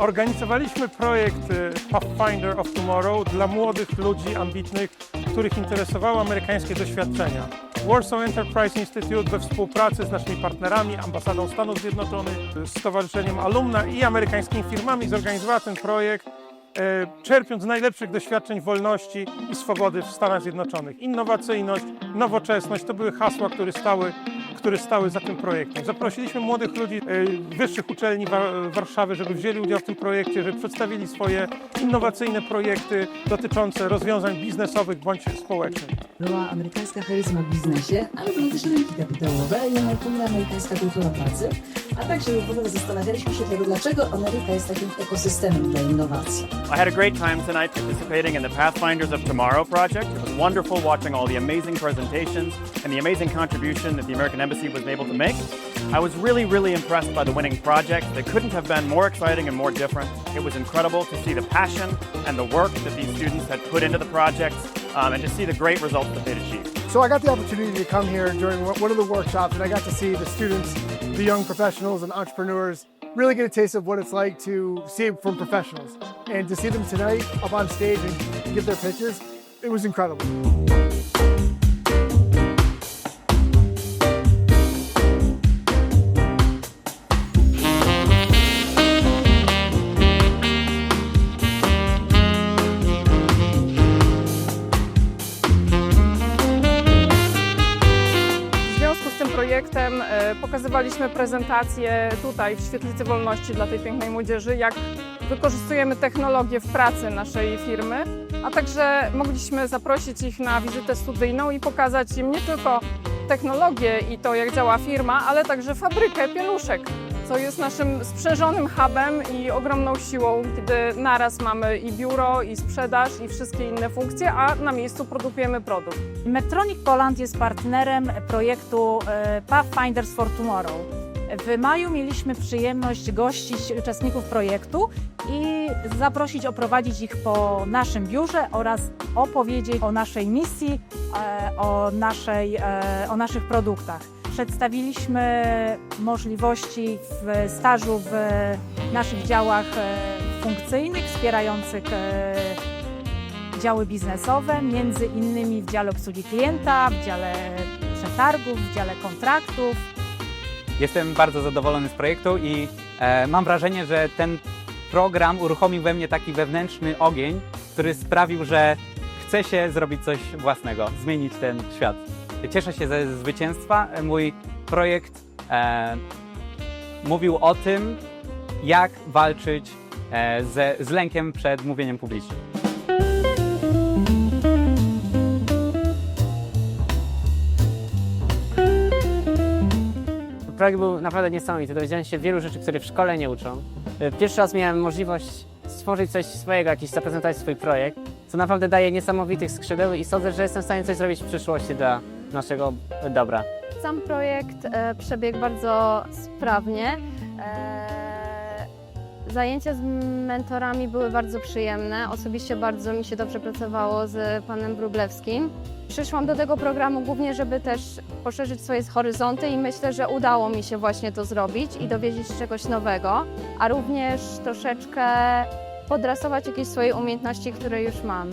Organizowaliśmy projekt y, Pathfinder of Tomorrow dla młodych ludzi ambitnych, których interesowały amerykańskie doświadczenia. Warsaw Enterprise Institute we współpracy z naszymi partnerami, ambasadą Stanów Zjednoczonych, Stowarzyszeniem Alumna i amerykańskimi firmami zorganizowała ten projekt, e, czerpiąc z najlepszych doświadczeń wolności i swobody w Stanach Zjednoczonych. Innowacyjność, nowoczesność to były hasła, które stały, które stały za tym projektem. Zaprosiliśmy młodych ludzi e, wyższych uczelni Wa- Warszawy, żeby wzięli udział w tym projekcie, żeby przedstawili swoje innowacyjne projekty dotyczące rozwiązań biznesowych bądź społecznych. Amerykańska charyzma w biznesie, ale rynki kapitałowe i amerykańska kultura pracy, a także w ogóle zastanawialiśmy się tego, dlaczego Ameryka jest takim ekosystemem dla innowacji. I had a great time tonight participating in the Pathfinders of Tomorrow project. It was wonderful watching all the amazing presentations and the amazing contribution that the American Embassy was able to make. I was really, really impressed by the winning project. They couldn't have been more exciting and more different. It was incredible to see the passion and the work that these students had put into the projects um, and to see the great results that they'd achieved. So I got the opportunity to come here during one of the workshops, and I got to see the students, the young professionals and entrepreneurs, really get a taste of what it's like to see it from professionals. And to see them tonight up on stage and give their pitches, it was incredible. Projektem e, pokazywaliśmy prezentację tutaj w Świetlicy Wolności dla tej pięknej młodzieży, jak wykorzystujemy technologię w pracy naszej firmy, a także mogliśmy zaprosić ich na wizytę studyjną i pokazać im nie tylko technologię i to, jak działa firma, ale także fabrykę pieluszek, co jest naszym sprzężonym hubem i ogromną siłą, kiedy naraz mamy i biuro, i sprzedaż, i wszystkie inne funkcje, a na miejscu produkujemy produkt. Medtronic Poland jest partnerem projektu e, Pathfinders for Tomorrow. W maju mieliśmy przyjemność gościć uczestników projektu i zaprosić, oprowadzić ich po naszym biurze oraz opowiedzieć o naszej misji, e, o, naszej, e, o naszych produktach. Przedstawiliśmy możliwości w stażu w naszych działach e, funkcyjnych wspierających e, działy biznesowe, między innymi w dziale obsługi klienta, w dziale przetargów, w dziale kontraktów. Jestem bardzo zadowolony z projektu i e, mam wrażenie, że ten program uruchomił we mnie taki wewnętrzny ogień, który sprawił, że chce się zrobić coś własnego, zmienić ten świat. Cieszę się ze zwycięstwa. Mój projekt e, mówił o tym, jak walczyć e, ze, z lękiem przed mówieniem publicznym. Projekt był naprawdę niesamowity. Dowiedziałem się wielu rzeczy, które w szkole nie uczą. Y, Pierwszy raz miałem możliwość stworzyć coś swojego, jakiś zaprezentować swój projekt, co naprawdę daje niesamowitych skrzydeł i sądzę, że jestem w stanie coś zrobić w przyszłości dla naszego dobra. Sam projekt e, przebiegł bardzo sprawnie. E, Zajęcia z mentorami były bardzo przyjemne. Osobiście bardzo mi się dobrze pracowało z panem Bruglewskim. Przyszłam do tego programu głównie, żeby też poszerzyć swoje horyzonty i myślę, że udało mi się właśnie to zrobić i dowiedzieć się czegoś nowego, a również troszeczkę podrasować jakieś swoje umiejętności, które już mam.